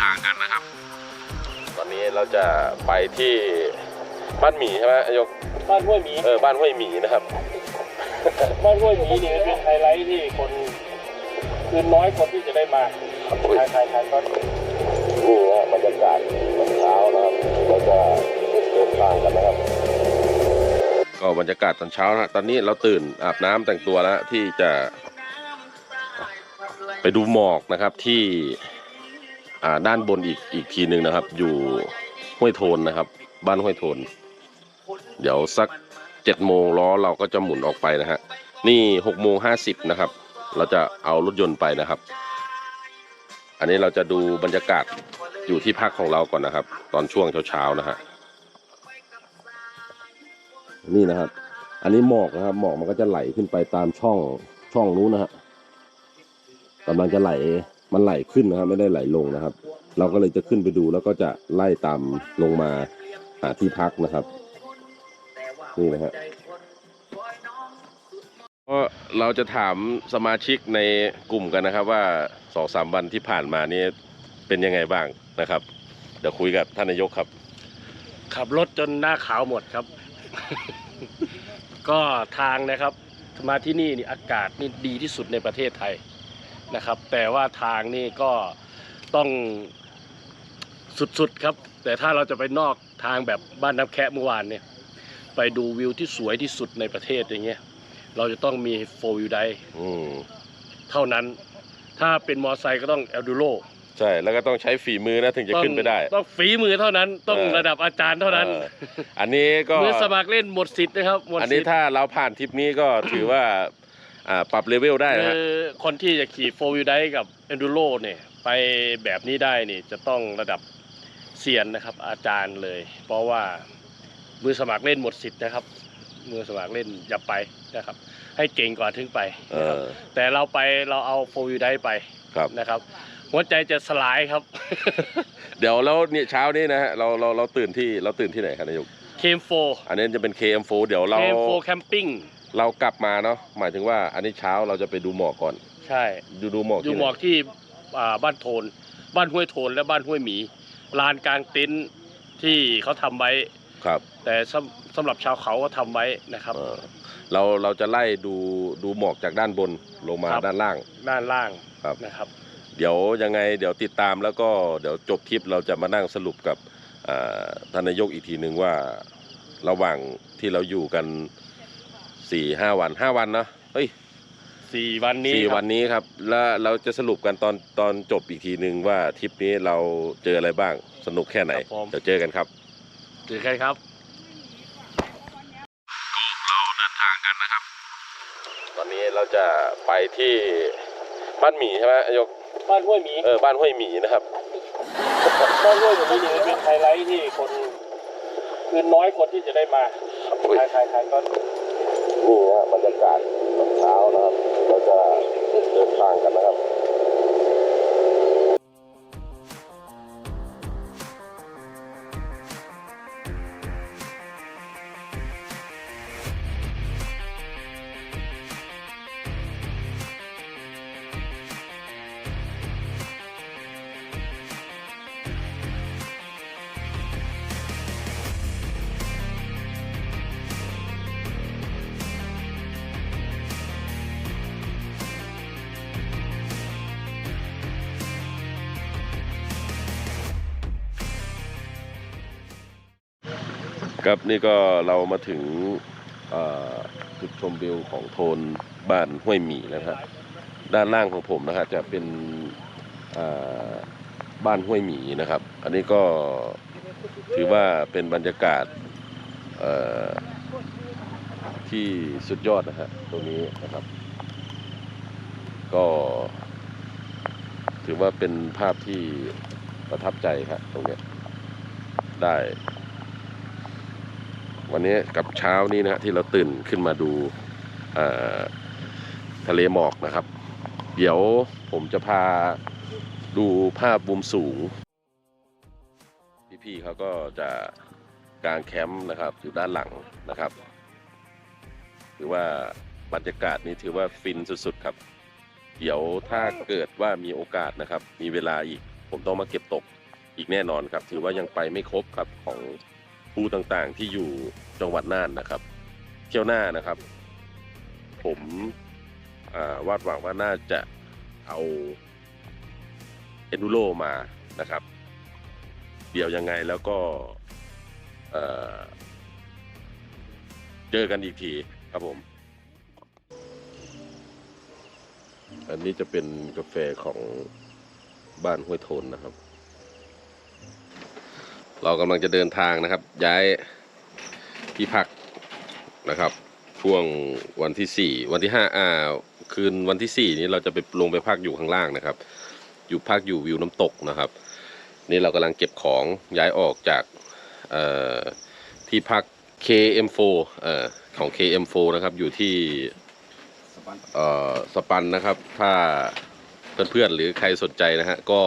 ทางกันนะครับ ตอนนี้เราจะไปที่บ้านหมีใช่ไหมนายกบ้านห้วยหมีเออบ้านห้วยหมีนะครับ บ้านห้วยหมีเนี่ยเป็นไฮไลท์ที่คนคือน้อยคนที่จะได้มาถ่ายถ่ายถ่ายก็นี่ฮะบรรยากาศตอนเช้านะครับเราจะเดินทางกันนะครับ ก็บรรยากาศตอนเช้านะตอนนี้เราตื่นอาบน้ำแต่งตัวแล้วที่จะไปดูหมอกนะครับที่อ่า ด้านบนอีกอีกทีหนึ่งนะครับ อยู่ห้วยโทนนะครับ บ้านห้วยโทน เดี๋ยวสักเจ็ดโมงล้อเราก็จะหมุนออกไปนะฮะนี่หกโมงห้าสิบนะครับ เราจะเอารถยนต์ไปนะครับ อันนี้เราจะดูบรรยากาศอยู่ที่พักของเราก่อนนะครับ ตอนช่วงเช้าๆนะฮะนี่นะครับ อันนี้หมอกนะครับ หมอกมันก็จะไหลขึ้นไปตามช่องช่องนู้นนะฮะกำลังจะไหล มันไหลขึ้นนะครับ ไม่ได้ไหลลงนะครับ เราก็เลยจะขึ้นไปดูแล้วก็จะไล่ตามลงมาหาที่พักนะครับ นี่นะฮะก็เราจะถามสมาชิกในกลุ่มกันนะครับ ว่าสองสามวันที่ผ่านมานี่เป็นยังไงบ้างนะครับ เดี๋ยวคุยกับท่านนายกครับ ขับรถจนหน้าขาวหมดครับ ก็ทางนะครับ มาที่นี่นี่อากาศนี่ดีที่สุดในประเทศไทย นะครับ แต่ว่าทางนี่ก็ต้องสุดๆครับ แต่ถ้าเราจะไปนอกทางแบบบ้านน้ำแคะเมื่อวานเนี่ย ไปดูวิวที่สวยที่สุดในประเทศอย่างเงี้ยเราจะต้องมีโฟวิวไดอืมเท่านั้น ถ้าเป็นมอไซค์ก็ต้องเอลดูโรใช่ แล้วก็ต้องใช้ฝีมือนะถึงจะขึ้นไปได้ ต้องฝีมือเท่านั้น ต้องเออระดับอาจารย์เท่านั้นอออันนี้ก็มือสมัครเล่นหมดสิทธิ์นะครับหมดอันสินี้ทธิ์ถ้าเราผ่านทริปนี้ก็ถือว่า อ่าปรับเลเวลได้นะฮะคือคนที่จะขี่โฟวิวไดกับเอนดูโรเนี่ยไปแบบนี้ได้นี่จะต้องระดับเซียนนะครับ อาจารย์เลย เพราะว่ามือสมัครเล่นหมดสิทธิ์นะครับ มือสมัครเล่นอย่าไปนะครับ ให้เก่งก่อนถึงไปเอนะครับ อ แต่เราไปเราเอาโฟวิวไดไปครับ นะครับ หัวใจจะสลายครับ เดี๋ยวแล้วเนี่ยเช้านี้นะฮะเราเราเราตื่นที่เราตื่นที่ไหนครับนายก เคมโฟอันนี้จะเป็น KM4 เดี๋ยวเรา เคมโฟแคมปิ้ง เรากลับมาเนาะหมายถึงว่าอันนี้เช้าเราจะไปดูหมอกก่อน ใช่ดูดูหมอกอยู่ที่หไหมนอกที่อ่าบ้านโทน บ้านห้วยโทนและบ้านห้วยหมีลานกลางเต็นท์ที่เขาทำไว้ ครับ แต่สำสำหรับชาวเขาก็ทำไว้นะครับ เออ เราเราจะไล่ดูดูหมอกจากด้านบนลงมาครับ ด้านล่าง ด้านล่างครับ นะครับ เดี๋ยวยังไงเดี๋ยวติดตามแล้วก็เดี๋ยวจบทริปเราจะมานั่งสรุปกับอ่าท่านนายกอีกทีหนึ่งว่าระหว่างที่เราอยู่กัน สี่ห้าวันห้าวันเนอะเฮ้ยสี่วันนี้สี่ครับวันนี้ครับ แล้วเราจะสรุปกันตอนตอนจบอีกทีหนึ่งว่าทริปนี้เราเจออะไรบ้างสนุกแค่ไหนครับผมเดี๋ยวเจอกันครับเจอกันครับเราเดินทางกันนะครับ ตอนนี้เราจะไปที่บ้านหมีใช่ไหมนายกบ้านห้วยหมีเออบ้านห้วยหมีนะครับบ้านห้วยหมีเนี่ยเป็นไฮไลท์ที่คนคือน้อยคนที่จะได้มาอุ้ยถ่ายถ่ายถ่ายก็ นี่ฮะบรรยากาศตอนเช้านะครับ เราจะเดินทางกันนะครับ ครับนี่ก็เรามาถึงเอ่อจุดชมวิวของโทนบ้านห้วยหมีนะครับด้านล่างของผมนะครับจะเป็นบ้านห้วยหมีนะครับ อันนี้ก็ถือว่าเป็นบรรยากาศที่สุดยอดนะฮะตรงนี้นะครับ ก็ถือว่าเป็นภาพที่ประทับใจครับตรงนี้ได้ วันนี้กับเช้านี้นะที่เราตื่นขึ้นมาดูทะเลหมอกนะครับ เดี๋ยวผมจะพาดูภาพมุมสูง พี่ๆเขาก็จะกางแคมป์นะครับอยู่ด้านหลังนะครับถือว่าบรรยากาศนี้ถือว่าฟินสุดๆครับ เดี๋ยวถ้าเกิดว่ามีโอกาสนะครับ มีเวลาอีก ผมต้องมาเก็บตกอีกแน่นอนครับ ถือว่ายังไปไม่ครบครับของ ภูต่างๆ ที่อยู่จังหวัดน่านนะครับ เที่ยวหน้านะครับ ผมวาดหวังว่าน่าจะเอาเอนดูโรมานะครับ เดี๋ยวยังไงแล้วก็เอ่อเจอกันอีกทีครับผม อันนี้จะเป็นกาแฟของบ้านห้วยโทนนะครับ เรากำลังจะเดินทางนะครับ ย้ายที่พักนะครับ ช่วงวันที่สี่วันที่ห้าอ่าคืนวันที่สี่นี้เราจะไปลงไปพักอยู่ข้างล่างนะครับ อยู่พักอยู่วิวน้ำตกนะครับ นี่เรากำลังเก็บของย้ายออกจากที่พัก KM4 เอ่อของ KM4 นะครับอยู่ที่สปันนะครับ ถ้าเพื่อนๆหรือใครสนใจนะฮะก็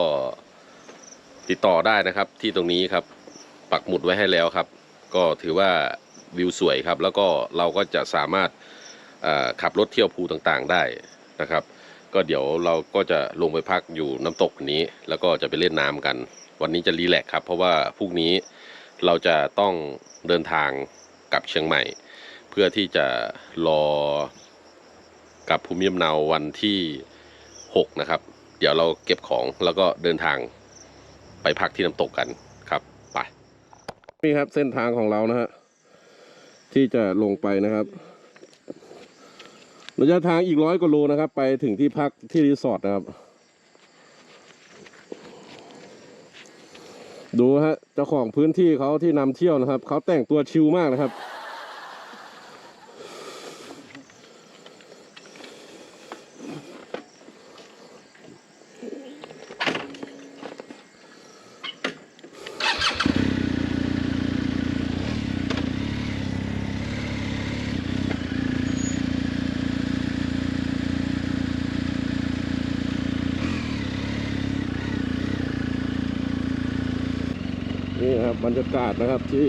ติดต่อได้นะครับที่ตรงนี้ครับ ปักหมุดไว้ให้แล้วครับ ก็ถือว่าวิวสวยครับ แล้วก็เราก็จะสามารถขับรถเที่ยวภูต่างๆได้นะครับ ก็เดี๋ยวเราก็จะลงไปพักอยู่น้ำตกนี้ แล้วก็จะไปเล่นน้ำกัน วันนี้จะรีแลกครับ เพราะว่าพรุ่งนี้เราจะต้องเดินทางกลับเชียงใหม่ เพื่อที่จะรอกับภูมิลำเนาวันที่ 6 นะครับ เดี๋ยวเราเก็บของแล้วก็เดินทางไปพักที่น้ำตกกัน นี่ครับเส้นทางของเรานะฮะที่จะลงไปนะครับระยะทางอีกร้อยกว่าโลนะครับ ไปถึงที่พักที่รีสอร์ทนะครับ ดูฮะเจ้าของพื้นที่เขาที่นำเที่ยวนะครับเขาแต่งตัวชิลมากนะครับ นะครับบรรยากาศนะครับที่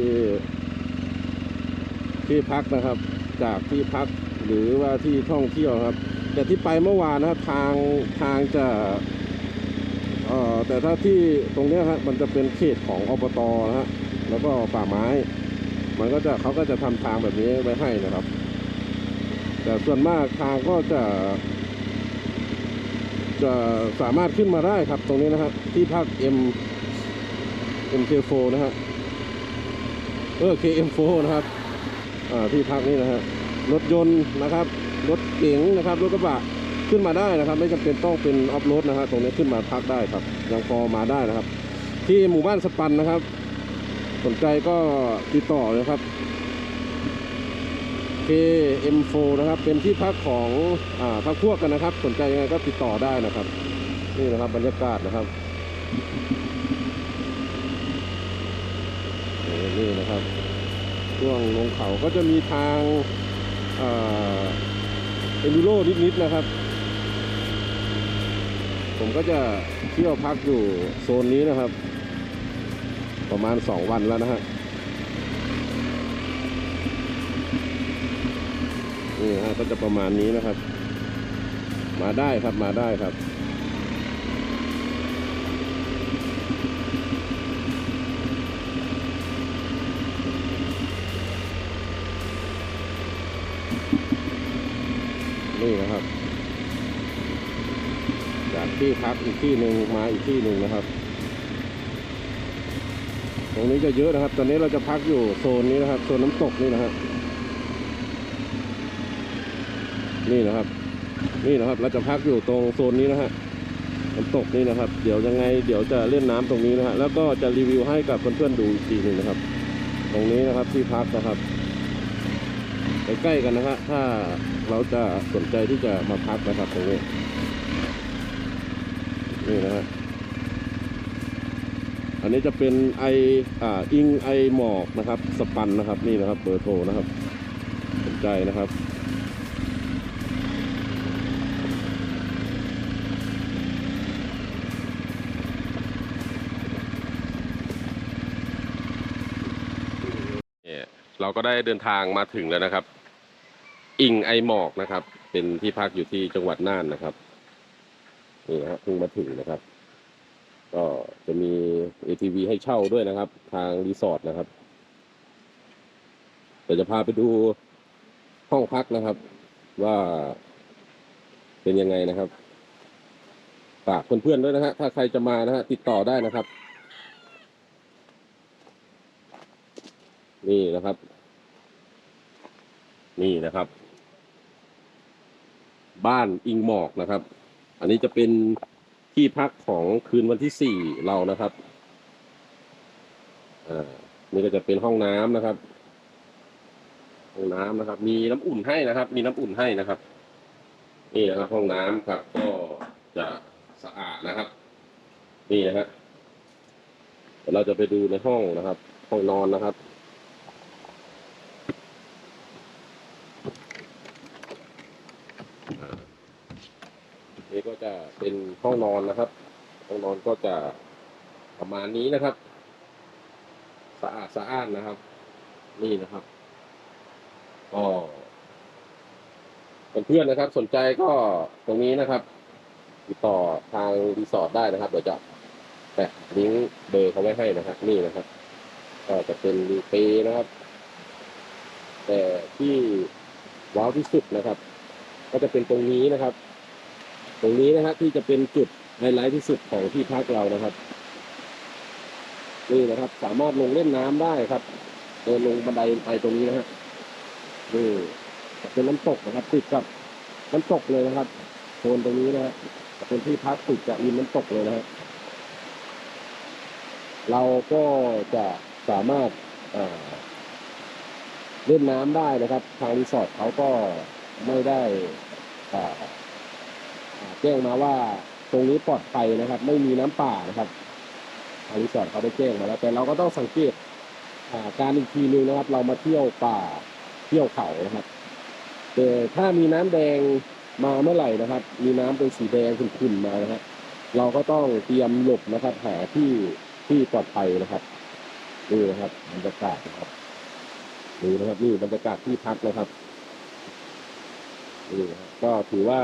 ที่พักนะครับ จากที่พักหรือว่าที่ท่องเที่ยวครับ แต่ที่ไปเมื่อวานนะทางทางจะเอ่อแต่ถ้าที่ตรงเนี้ยครับมันจะเป็นเขตของอบตนะฮะแล้วก็ป่าไม้ มันก็จะเขาก็จะทำทางแบบนี้ไว้ให้นะครับ แต่ส่วนมากทางก็จะ จะสามารถขึ้นมาได้ครับตรงนี้นะครับ ที่พัก M MK4 นะฮะเออ KM4 นะครับอ่าที่พักนี่นะฮะรถยนต์นะครับ รถเก๋งนะครับ รถกระบะขึ้นมาได้นะครับ ไม่จำเป็นต้องเป็นออฟโรดนะฮะตรงนี้ขึ้นมาพักได้ครับยังพอมาได้นะครับ ที่หมู่บ้านสปันนะครับ สนใจก็ติดต่อเลยครับ KM4 นะครับ เป็นที่พักของอ่าพักพวกกันนะครับ สนใจยังไงก็ติดต่อได้นะครับ นี่นะครับบรรยากาศนะครับ นี่นะครับ ช่วงลงเขาก็จะมีทางเอ็นดูโรนิดๆนะครับ ผมก็จะเที่ยวพักอยู่โซนนี้นะครับ ประมาณสองวันแล้วนะฮะนี่ฮะก็จะประมาณนี้นะครับ มาได้ครับมาได้ครับ นี่นะครับ จากที่พักอีกที่หนึ่งมาอีกที่หนึ่งนะครับ ตรงนี้จะเยอะนะครับ ตอนนี้เราจะพักอยู่โซนนี้นะครับ โซนน้ำตกนี่นะฮะนี่นะครับ นี่นะครับ เราจะพักอยู่ตรงโซนนี้นะฮะน้ำตกนี่นะครับ เดี๋ยวยังไง เดี๋ยวจะเล่นน้ำตรงนี้นะฮะ แล้วก็จะรีวิวให้กับเพื่อนๆดูอีกทีหนึ่งนะครับ ตรงนี้นะครับที่พักนะครับ ใกล้ๆกันนะฮะถ้าเราจะสนใจที่จะมาพักนะครับตรงนี้นี่นะฮะอันนี้จะเป็นไออ่าอิงไอหมอกนะครับ สปันนะครับ นี่นะครับเบอร์โทรนะครับ สนใจนะครับ เราก็ได้เดินทางมาถึงแล้วนะครับ อิงไอหมอกนะครับ เป็นที่พักอยู่ที่จังหวัดน่านนะครับนี่นะฮะเพิ่งมาถึงนะครับ ก็จะมี ATV ให้เช่าด้วยนะครับ ทางรีสอร์ทนะครับเดี๋ยวจะพาไปดูห้องพักนะครับ ว่าเป็นยังไงนะครับฝากเพื่อนๆด้วยนะฮะถ้าใครจะมานะฮะติดต่อได้นะครับ นี่นะครับ นี่นะครับ บ้านอิงหมอกนะครับ อันนี้จะเป็นที่พักของคืนวันที่สี่เรานะครับอ่านี่ก็จะเป็นห้องน้ำนะครับ ห้องน้ำนะครับ มีน้ำอุ่นให้นะครับ มีน้ำอุ่นให้นะครับ นี่นะครับ ห้องน้ำครับ ก็จะสะอาดนะครับ นี่นะฮะเดี๋ยวเราจะไปดูในห้องนะครับ ห้องนอนนะครับ อ่านี่ก็จะ เป็นห้องนอนนะครับ ห้องนอนก็จะประมาณนี้นะครับ สะอาดสะอ้านนะครับ นี่นะครับก็เพื่อนๆนะครับ สนใจก็ตรงนี้นะครับ ติดต่อทางรีสอร์ทได้นะครับเดี๋ยวจะแปะลิงก์เบอร์เขาไว้ให้นะครับนี่นะครับ ก็จะเป็นรีเปย์นะครับ แต่ที่ว้าวที่สุดนะครับ ก็จะเป็นตรงนี้นะครับ ตรงนี้นะฮะที่จะเป็นจุดไฮไลท์ที่สุดของที่พักเรานะครับนี่นะครับ สามารถลงเล่นน้ำได้ครับเดินลงบันไดไปตรงนี้นะฮะนี่เป็นน้ำตกนะครับ ติดกับน้ำตกเลยนะครับโซนตรงนี้นะฮะเป็นที่พักติดกับริมน้ำตกเลยนะฮะเราก็จะสามารถเล่นน้ำได้นะครับ ทางรีสอร์ทเขาก็ไม่ได้อ่า แจ้งมาว่าตรงนี้ปลอดภัยนะครับ ไม่มีน้ำป่านะครับทางรีสอร์ทเขาได้แจ้งมาแล้วแต่เราก็ต้องสังเกตการอีกทีนึงนะครับ เรามาเที่ยวป่าเที่ยวเขานะครับแต่ถ้ามีน้ำแดงมาเมื่อไหร่นะครับ มีน้ำเป็นสีแดงขุ่นๆมานะครับเราก็ต้องเตรียมหลบนะครับ หาที่ที่ปลอดภัยนะครับนี่นะครับบรรยากาศนะครับนี่นะครับนี่บรรยากาศที่พักนะครับนี่นะครับก็ถือว่า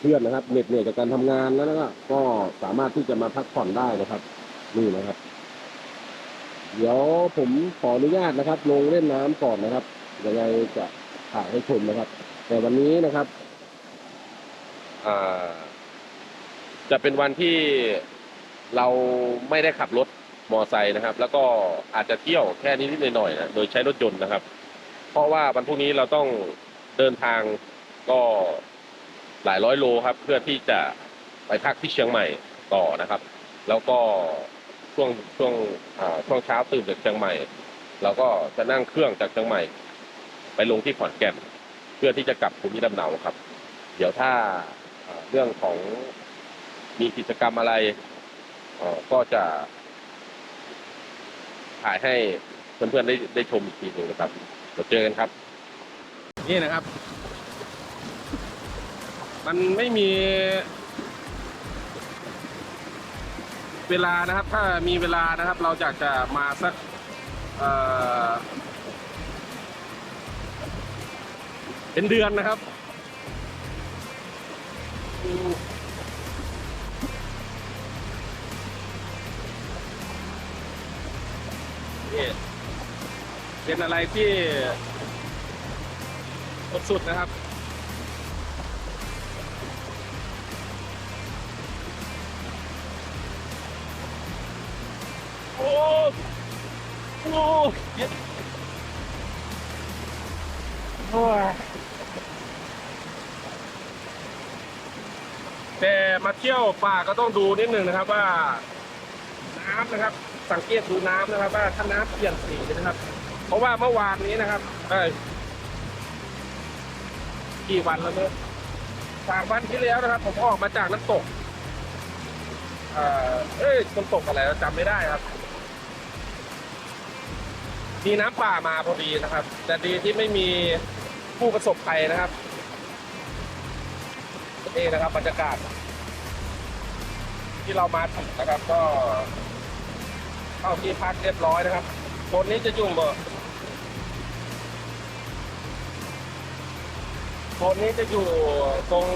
เพื่อนๆนะครับเหน็ดเหนื่อยจากการทำงานแล้วนะก็สามารถที่จะมาพักผ่อนได้นะครับ นี่นะครับ เดี๋ยวผมขออนุญาตนะครับ ลงเล่นน้ำก่อนนะครับยังไงจะถ่ายให้ชมนะครับ แต่วันนี้นะครับจะเป็นวันที่เราไม่ได้ขับรถมอไซค์นะครับ แล้วก็อาจจะเที่ยวแค่นิดๆหน่อยๆนะโดยใช้รถยนต์นะครับ เพราะว่าวันพรุ่งนี้เราต้องเดินทางก็ หลายร้อยโลครับ เพื่อที่จะไปพักที่เชียงใหม่ต่อนะครับ แล้วก็ช่วงช่วงช่วงเช้าตื่นจากเชียงใหม่เราก็จะนั่งเครื่องจากเชียงใหม่ ไปลงที่ขอนแก่น เพื่อที่จะกลับภูมิลำเนาครับ เดี๋ยวถ้าเรื่องของมีกิจกรรมอะไรก็จะถ่ายให้เพื่อนๆได้ได้ชมอีกทีหนึ่งนะครับเราเจอกันครับ นี่นะครับ มันไม่มี เวลานะครับ ถ้ามีเวลานะครับ เราอยากจะมาสักเเป็นเดือนนะครับนี่เป็นอะไรที่สุดๆนะครับ โอ้โหเย็ดโอ้ยแต่มาเที่ยวป่าก็ต้องดูนิดหนึ่งนะครับว่า น้ำนะครับ สังเกตดูน้ำนะครับ ว่าถ้าน้ำเปลี่ยนสีนะครับ เพราะว่าเมื่อวานนี้นะครับเอ้ยกี่วันแล้วเนี่ยสามวันที่แล้วนะครับ ผมออกมาจากน้ำตก เอ่อเอ้ยน้ำตกอะไรจำไม่ได้ครับ มีน้ำป่ามาพอดีนะครับ แต่ดีที่ไม่มีผู้ประสบภัยนะครับนี่นะครับบรรยากาศ ที่เรามาถึงนะครับก็เข้าที่พักเรียบร้อยนะครับคนนี้จะอยู่บ่คนนี้จะอยู่ตรง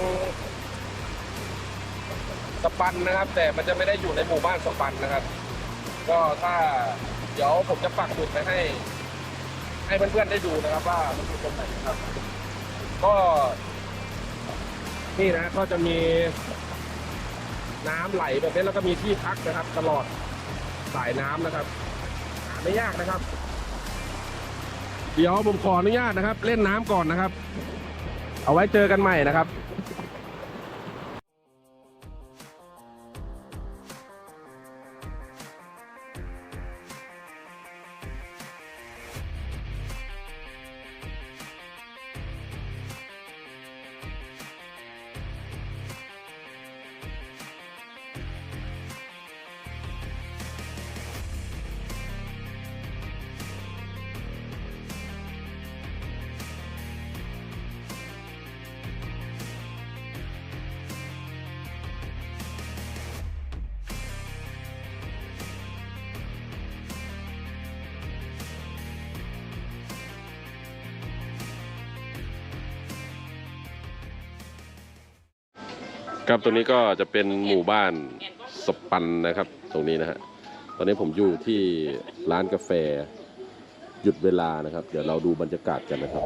สปันนะครับ แต่มันจะไม่ได้อยู่ในหมู่บ้านสปันนะครับ ก็ถ้า เดี๋ยวผมจะปักหมุดไปให้ ให้เพื่อนๆได้ดูนะครับว่ามันอยู่ตรงไหนนะครับ ก็ นี่นะก็จะมีน้ำไหลแบบนี้แล้วก็มีที่พักนะครับ ตลอดสายน้ำนะครับหาไม่ยากนะครับ เดี๋ยวผมขออนุญาตนะครับ เล่นน้ำก่อนนะครับ เอาไว้เจอกันใหม่นะครับ ครับตรงนี้ก็จะเป็นหมู่บ้านสปันนะครับ ตรงนี้นะฮะตอนนี้ผมอยู่ที่ร้านกาแฟหยุดเวลานะครับ เดี๋ยวเราดูบรรยากาศกันนะครับ